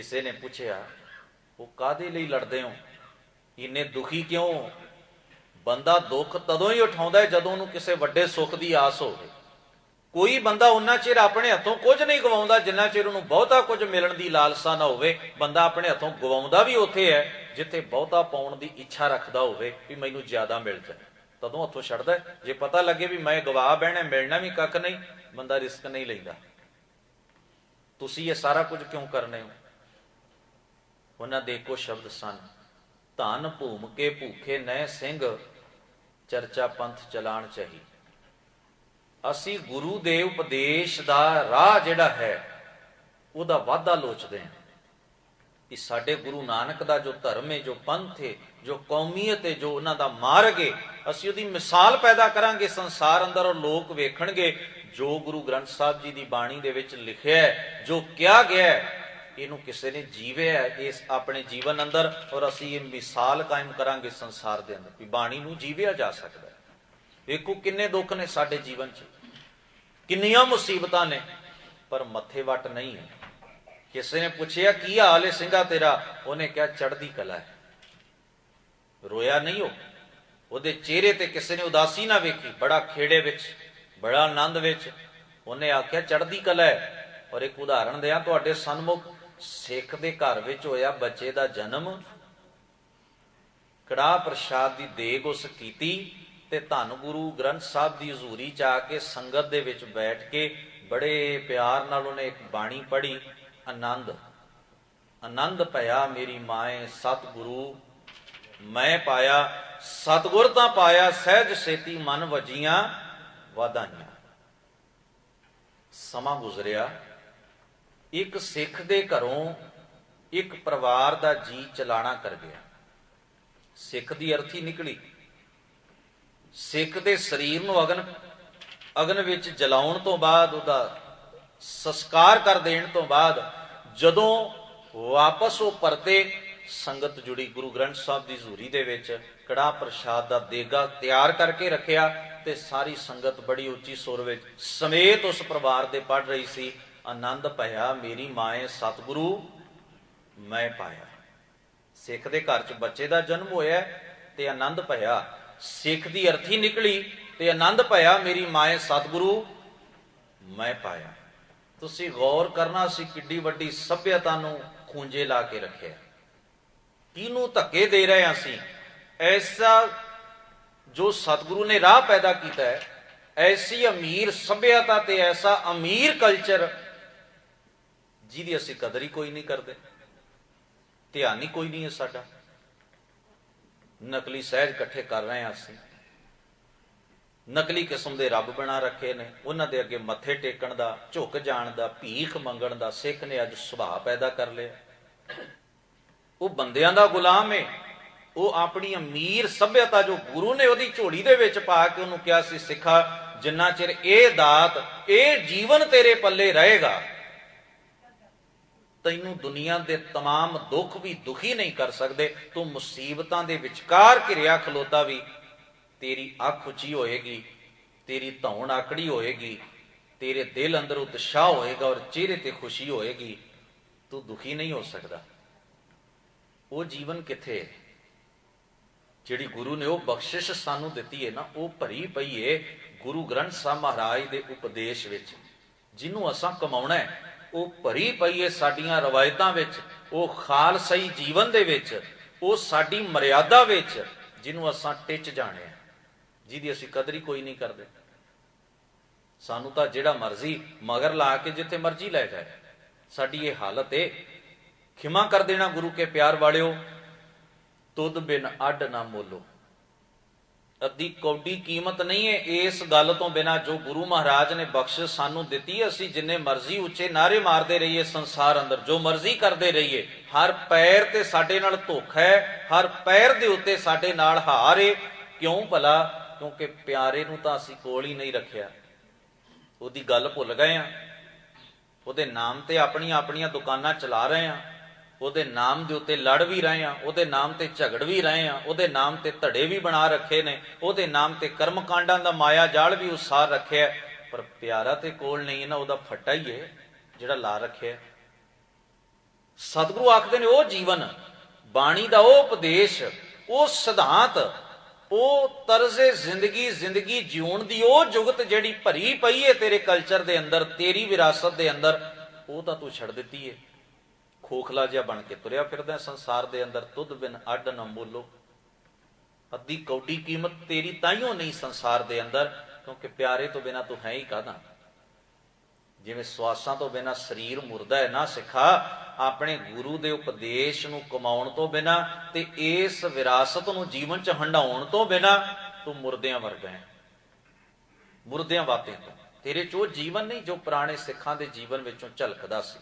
ਕਿਸੇ ਨੇ ਪੁੱਛਿਆ, ਉਹ ਕਾਦੇ ਲਈ ਲੜਦੇ ਹੋ? ਇੰਨੇ ਦੁਖੀ ਕਿਉਂ ਬੰਦਾ ਦੁੱਖ ਤਦੋਂ ਹੀ ਉਠਾਉਂਦਾ ਹੈ ਜਦੋਂ ਉਹਨੂੰ ਕਿਸੇ ਵੱਡੇ ਸੁੱਖ ਦੀ ਆਸ ਹੋਵੇ। ਕੋਈ ਬੰਦਾ ਉਹਨਾਂ ਚਿਰ ਆਪਣੇ ਹੱਥੋਂ ਕੁਝ ਨਹੀਂ ਗਵਾਉਂਦਾ ਜਿੰਨਾ ਚਿਰ ਉਹਨੂੰ ਬਹੁਤਾ ਕੁਝ ਮਿਲਣ ਦੀ ਲਾਲਸਾ ਨਾ ਹੋਵੇ। ਬੰਦਾ ਆਪਣੇ ਹੱਥੋਂ ਗਵਾਉਂਦਾ ਵੀ ਉੱਥੇ ਹੈ, ਜਿੱਥੇ ਬਹੁਤਾ ਪਾਉਣ ਦੀ ਇੱਛਾ ਰੱਖਦਾ ਹੋਵੇ ਵੀ ਮੈਨੂੰ ਜ਼ਿਆਦਾ ਮਿਲ ਜਾਏ। ਤਦੋਂ ਹੱਥੋਂ ਛੱਡਦਾ ਜੇ ਪਤਾ ਲੱਗੇ ਵੀ ਮੈਂ ਗਵਾ ਬਹਿਣਾ ਮਿਲਣਾ ਵੀ ਕੱਖ ਨਹੀਂ, ਬੰਦਾ ਰਿਸਕ ਨਹੀਂ ਲੈਂਦਾ। ਤੁਸੀਂ ਇਹ ਸਾਰਾ ਕੁਝ ਕਿਉਂ ਕਰਨੇ ਹੋ? ਉਹਨਾਂ ਦੇ ਕੋ ਸ਼ਬਦ ਸਨ, ਧਨ ਭੂਮ ਕੇ ਭੂਖੇ ਨੈ ਸਿੰਘ, ਚਰਚਾ ਪੰਥ ਚਲਾਣ ਚਾਹੀ। ਅਸੀਂ ਗੁਰੂ ਦੇ ਉਪਦੇਸ਼ ਦਾ ਰਾਹ ਜਿਹੜਾ ਹੈ, ਉਹਦਾ ਵਾਧਾ ਲੋਚਦੇ ਹਾਂ ਕਿ ਸਾਡੇ ਗੁਰੂ ਨਾਨਕ ਦਾ ਜੋ ਧਰਮ ਹੈ, ਜੋ ਪੰਥ ਹੈ, ਜੋ ਕੌਮੀਅਤ ਹੈ, ਜੋ ਉਹਨਾਂ ਦਾ ਮਾਰਗ ਹੈ, ਅਸੀਂ ਉਹਦੀ ਮਿਸਾਲ ਪੈਦਾ ਕਰਾਂਗੇ, ਸੰਸਾਰ ਅੰਦਰ ਉਹ ਲੋਕ ਵੇਖਣਗੇ, ਜੋ ਗੁਰੂ ਗ੍ਰੰਥ ਸਾਹਿਬ ਜੀ ਦੀ ਬਾਣੀ ਦੇ ਵਿੱਚ ਲਿਖਿਆ ਹੈ, ਜੋ ਕਿਹਾ ਗਿਆ ਹੈ ਇਹਨੂੰ ਕਿਸੇ ਨੇ ਜੀਵਿਆ ਇਸ ਆਪਣੇ ਜੀਵਨ ਅੰਦਰ ਔਰ ਅਸੀਂ ਇਹ ਮਿਸਾਲ ਕਾਇਮ ਕਰਾਂਗੇ ਸੰਸਾਰ ਦੇ ਅੰਦਰ, ਵੀ ਬਾਣੀ ਨੂੰ ਜੀਵਿਆ ਜਾ ਸਕਦਾ ਹੈ। ਵੇਖੋ ਕਿੰਨੇ ਦੁੱਖ ਨੇ ਸਾਡੇ ਜੀਵਨ 'ਚ। ਕਿੰਨੀਆਂ ਮੁਸੀਬਤਾਂ ਨੇ, ਪਰ ਮੱਥੇ ਵਟ ਨਹੀਂ ਹੈ। ਕਿਸੇ ਨੇ ਪੁੱਛਿਆ, ਕੀ ਹਾਲ ਹੈ ਸਿੰਘਾ ਤੇਰਾ? ਉਹਨੇ ਕਿਹਾ ਚੜਦੀ ਕਲਾ ਹੈ। ਰੋਇਆ ਨਹੀਂ ਉਹ। ਉਹਦੇ ਚਿਹਰੇ ਤੇ ਕਿਸੇ ਨੇ ਉਦਾਸੀ ਨਾ ਵੇਖੀ, ਬੜਾ ਖੇੜੇ ਵਿੱਚ, ਬੜਾ ਆਨੰਦ ਵਿੱਚ। ਉਹਨੇ ਆਖਿਆ, ਚੜ੍ਹਦੀ ਕਲਾ ਹੈ। ਔਰ ਇੱਕ ਉਦਾਹਰਣ ਦਿਆਂ, ਤੁਹਾਡੇ ਸਨਮੁਖ ਸਿੱਖ ਦੇ ਘਰ ਵਿੱਚ ਹੋਇਆ, ਬੱਚੇ ਦਾ ਜਨਮ ਕੜਾ ਪ੍ਰਸ਼ਾਦ ਦੀ ਦੇਗ ਉਸ ਕੀਤੀ ਤੇ ਧੰਨ ਗੁਰੂ ਗ੍ਰੰਥ ਸਾਹਿਬ ਦੀ ਹਜ਼ੂਰੀ ਚ ਆ ਕੇ ਸੰਗਤ ਦੇ ਵਿੱਚ ਬੈਠ ਕੇ ਬੜੇ ਪਿਆਰ ਨਾਲ ਉਹਨੇ ਇੱਕ ਬਾਣੀ ਪੜ੍ਹੀ, ਆਨੰਦ ਆਨੰਦ ਭਇਆ ਮੇਰੀ ਮਾਏ ਸਤਿਗੁਰੂ, ਮੈਂ ਪਾਇਆ, ਸਤਿਗੁਰ ਤਾਂ ਪਾਇਆ, ਸਹਿਜ ਸੇਤੀ ਮਨ ਵਜੀਆਂ ਵਾਧਾਈਆਂ। ਸਮਾਂ ਗੁਜ਼ਰਿਆ। ਇੱਕ ਸਿੱਖ ਦੇ ਘਰੋਂ ਇੱਕ ਪਰਿਵਾਰ ਦਾ ਜੀ ਚਲਾਣਾ ਕਰ ਗਿਆ। ਸਿੱਖ ਦੀ ਅਰਥੀ ਨਿਕਲੀ। ਸਿੱਖ ਦੇ ਸਰੀਰ ਨੂੰ ਅਗਨ ਅਗਨ ਵਿੱਚ ਜਲਾਉਣ ਤੋਂ ਬਾਅਦ ਉਹਦਾ ਸੰਸਕਾਰ ਕਰ ਦੇਣ ਤੋਂ ਬਾਅਦ ਜਦੋਂ ਵਾਪਸ ਉਹ ਪਰਤੇ ਸੰਗਤ ਜੁੜੀ ਗੁਰੂ ਗ੍ਰੰਥ ਸਾਹਿਬ ਦੀ ਹਜ਼ੂਰੀ ਦੇ ਵਿੱਚ ਕੜਾ ਪ੍ਰਸ਼ਾਦ ਦਾ ਦੇਗਾ ਤਿਆਰ ਕਰਕੇ ਰੱਖਿਆ ਤੇ ਸਾਰੀ ਸੰਗਤ ਬੜੀ ਉੱਚੀ ਸੁਰ ਵਿੱਚ ਸਮੇਤ ਉਸ ਪਰਿਵਾਰ ਦੇ ਪੜ ਰਹੀ ਸੀ। ਆਨੰਦ ਭਇਆ, ਮੇਰੀ ਮਾਏ ਸਤਿਗੁਰੂ, ਮੈਂ ਪਾਇਆ। ਸਿੱਖ ਦੇ ਘਰ 'ਚ ਬੱਚੇ ਦਾ ਜਨਮ ਹੋਇਆ ਤੇ ਆਨੰਦ ਭਇਆ। ਸਿੱਖ ਦੀ ਅਰਥੀ ਨਿਕਲੀ ਤੇ ਆਨੰਦ ਭਇਆ, ਮੇਰੀ ਮਾਏ ਸਤਿਗੁਰੂ, ਮੈਂ ਪਾਇਆ। ਤੁਸੀਂ ਗੌਰ ਕਰਨਾ ਸੀ ਕਿੱਡੀ ਵੱਡੀ ਸਭਿਅਤਾ ਨੂੰ ਖੂੰਜੇ ਲਾ ਕੇ ਰੱਖਿਆ। ਕਿਹਨੂੰ ਧੱਕੇ ਦੇ ਰਹੇ ਹਾਂ ਅਸੀਂ? ਐਸਾ ਜੋ ਸਤਿਗੁਰੂ ਨੇ ਰਾਹ ਪੈਦਾ ਕੀਤਾ ਹੈ, ਐਸੀ ਅਮੀਰ ਸਭਿਅਤਾ ਤੇ ਐਸਾ ਅਮੀਰ ਕਲਚਰ ਜਿਹਦੀ ਅਸੀਂ ਕਦਰ ਹੀ ਕੋਈ ਨਹੀਂ ਕਰਦੇ, ਧਿਆਨ ਹੀ ਕੋਈ ਨਹੀਂ ਹੈ ਸਾਡਾ। ਨਕਲੀ ਸਹਿਜ ਇਕੱਠੇ ਕਰ ਰਹੇ ਹਾਂ ਅਸੀਂ। ਨਕਲੀ ਕਿਸਮ ਦੇ ਰੱਬ ਬਣਾ ਰੱਖੇ ਨੇ, ਉਹਨਾਂ ਦੇ ਅੱਗੇ ਮੱਥੇ ਟੇਕਣ ਦਾ, ਝੁਕ ਜਾਣ ਦਾ, ਭੀਖ ਮੰਗਣ ਦਾ ਸਿੱਖ ਨੇ ਅੱਜ ਸੁਭਾਅ ਪੈਦਾ ਕਰ ਲਿਆ। ਉਹ ਬੰਦਿਆਂ ਦਾ ਗੁਲਾਮ ਏ। ਉਹ ਆਪਣੀ ਅਮੀਰ ਸਭਿਅਤਾ ਜੋ ਗੁਰੂ ਨੇ ਉਹਦੀ ਝੋਲੀ ਦੇ ਵਿੱਚ ਪਾ ਕੇ ਉਹਨੂੰ ਕਿਹਾ ਸੀ, ਸਿੱਖਾ, ਜਿੰਨਾ ਚਿਰ ਇਹ ਦਾਤ, ਇਹ ਜੀਵਨ ਤੇਰੇ ਪੱਲੇ ਰਹੇਗਾ ਤੈਨੂੰ ਦੁਨੀਆ ਦੇ तमाम ਦੁੱਖ ਵੀ ਦੁਖੀ ਨਹੀਂ ਕਰ ਸਕਦੇ ਤੂੰ ਮੁਸੀਬਤਾਂ ਦੇ ਵਿਚਕਾਰ ਘਿਰਿਆ ਖਲੋਤਾ ਵੀ ਤੇਰੀ ਅੱਖ ਉੱਚੀ ਹੋਏਗੀ ਤੇਰੀ ਧੌਣ ਆਕੜੀ ਹੋਏਗੀ ਤੇਰੇ ਦਿਲ ਅੰਦਰ ਉਤਸ਼ਾਹ ਹੋਏਗਾ ਔਰ ਚਿਹਰੇ ਤੇ ਖੁਸ਼ੀ ਹੋਏਗੀ ਤੂੰ ਦੁਖੀ ਨਹੀਂ ਹੋ ਸਕਦਾ ਉਹ ਜੀਵਨ ਕਿੱਥੇ ਹੈ ਜਿਹੜੀ ਗੁਰੂ ਨੇ ਉਹ ਬਖਸ਼ਿਸ਼ ਸਾਨੂੰ ਦਿੱਤੀ ਹੈ ਨਾ ਉਹ ਭਰੀ ਪਈ ਹੈ ਗੁਰੂ ਗ੍ਰੰਥ ਸਾਹਿਬ ਮਹਾਰਾਜ ਦੇ ਉਪਦੇਸ਼ ਵਿੱਚ ਜਿਹਨੂੰ ਅਸਾਂ ਕਮਾਉਣਾ ਹੈ ਉਹ ਭਰੀ ਪਈ ਹੈ ਸਾਡੀਆਂ ਰਵਾਇਤਾਂ ਵਿੱਚ, ਉਹ ਖਾਲਸਾਈ ਜੀਵਨ ਦੇ ਵਿੱਚ, ਉਹ ਸਾਡੀ ਮਰਿਆਦਾ ਵਿੱਚ, ਜਿਹਨੂੰ ਅਸਾਂ ਟਿੱਚ ਜਾਣਿਆ ਜਿਹਦੀ ਅਸੀਂ ਕਦਰ ਹੀ ਕੋਈ ਨਹੀਂ ਕਰਦੇ। ਸਾਨੂੰ ਤਾਂ ਜਿਹੜਾ ਮਰਜ਼ੀ ਮਗਰ ਲਾ ਕੇ ਜਿੱਥੇ ਮਰਜ਼ੀ ਲੈ ਜਾਏ। ਸਾਡੀ ਇਹ ਹਾਲਤ ਏ, ਖਿਮਾ ਕਰ ਦੇਣਾ ਗੁਰੂ ਕੇ ਪਿਆਰ ਵਾਲਿਓ, ਤੁਧ ਬਿਨ ਅੱਡ ਨਾ ਮੋਲੋ। ਅੱਧੀ ਕੌਡੀ ਕੀਮਤ ਨਹੀਂ ਹੈ, ਇਸ ਗੱਲ ਤੋਂ ਬਿਨਾ ਜੋ ਗੁਰੂ ਮਹਾਰਾਜ ਨੇ ਬਖਸ਼ਿਸ਼ ਸਾਨੂੰ ਦਿੱਤੀ ਅਸੀਂ ਜਿੰਨੇ ਮਰਜ਼ੀ ਉੱਚੇ ਨਾਰੇ ਮਾਰਦੇ ਰਹੀਏ ਸੰਸਾਰ ਅੰਦਰ, ਜੋ ਮਰਜ਼ੀ ਕਰਦੇ ਰਹੀਏ, ਹਰ ਪੈਰ ਤੇ ਸਾਡੇ ਨਾਲ ਧੋਖਾ ਹੈ, ਹਰ ਪੈਰ ਦੇ ਉੱਤੇ ਸਾਡੇ ਨਾਲ ਹਾਰ ਹੈ ਕਿਉਂ ਭਲਾ? ਕਿਉਂਕਿ ਪਿਆਰੇ ਨੂੰ ਤਾਂ ਅਸੀਂ ਕੋਲ ਹੀ ਨਹੀਂ ਰੱਖਿਆ। ਉਹਦੀ ਗੱਲ ਭੁੱਲ ਗਏ ਆ। ਉਹਦੇ ਨਾਮ ਤੇ ਆਪਣੀਆਂ ਆਪਣੀਆਂ ਦੁਕਾਨਾਂ ਚਲਾ ਰਹੇ ਆ। ਉਹਦੇ ਨਾਮ ਦੇ ਉੱਤੇ ਲੜ ਵੀ ਰਹੇ ਆ ਉਹਦੇ ਨਾਮ ਤੇ ਝਗੜ ਵੀ ਰਹੇ ਆ ਉਹਦੇ ਨਾਮ ਤੇ ਧੜੇ ਵੀ ਬਣਾ ਰੱਖੇ ਨੇ, ਉਹਦੇ ਨਾਮ ਤੇ ਕਰਮ ਕਾਂਡਾਂ ਦਾ ਮਾਇਆ ਜਾਲ ਵੀ ਉਸਾਰ ਰੱਖਿਆ ਪਰ ਪਿਆਰਾ ਤੇ ਕੋਲ ਨਹੀਂ ਨਾ, ਉਹਦਾ ਫੱਟਾ ਹੀ ਹੈ, ਜਿਹੜਾ ਲਾ ਰੱਖਿਆ ਸਤਿਗੁਰੂ ਆਖਦੇ ਨੇ, ਉਹ ਜੀਵਨ, ਬਾਣੀ ਦਾ ਉਹ ਉਪਦੇਸ਼, ਉਹ ਸਿਧਾਂਤ, ਉਹ ਤਰਜ਼ੇ ਜ਼ਿੰਦਗੀ ਜ਼ਿੰਦਗੀ ਜਿਉਣ ਦੀ ਉਹ ਜੁਗਤ ਜਿਹੜੀ ਭਰੀ ਪਈ ਹੈ ਤੇਰੇ ਕਲਚਰ ਦੇ ਅੰਦਰ, ਤੇਰੀ ਵਿਰਾਸਤ ਦੇ ਅੰਦਰ, ਉਹ ਤਾਂ ਤੂੰ ਛੱਡ ਦਿੱਤੀ ਏ ਖੋਖਲਾ ਜਿਹਾ ਬਣ ਕੇ ਤੁਰਿਆ ਫਿਰਦਾ ਸੰਸਾਰ ਦੇ ਅੰਦਰ ਤੁਧ ਬਿਨ ਅੱਡ ਨਾ ਬੋਲੋ। ਅੱਧੀ ਕੌਡੀ ਕੀਮਤ ਤੇਰੀ ਤਾਈਓ ਨਹੀਂ ਸੰਸਾਰ ਦੇ ਅੰਦਰ, ਕਿਉਂਕਿ ਪਿਆਰੇ ਤੋਂ ਬਿਨਾ ਤੂੰ ਹੈ ਹੀ ਕਾਦਾ ਜਿਵੇਂ ਸਵਾਸਾਂ ਤੋਂ ਬਿਨਾ ਸਰੀਰ ਮੁਰਦਾ ਹੈ ਨਾ ਸਿੱਖਾ, ਆਪਣੇ ਗੁਰੂ ਦੇ ਉਪਦੇਸ਼ ਨੂੰ ਕਮਾਉਣ ਤੋਂ ਬਿਨਾ ਤੇ ਇਸ ਵਿਰਾਸਤ ਨੂੰ ਜੀਵਨ ਚ ਹੰਡਾਉਣ ਤੋਂ ਬਿਨਾ ਤੂੰ ਮੁਰਦਿਆਂ ਵਰਗਾ ਹੈ। ਮੁਰਦਿਆਂ ਵਾਤੇ ਤੋਂ। ਤੇਰੇ ਚੋ ਜੀਵਨ ਨਹੀਂ ਜੋ ਪੁਰਾਣੇ ਸਿੱਖਾਂ ਦੇ ਜੀਵਨ ਵਿੱਚੋਂ ਝਲਕਦਾ ਸੀ।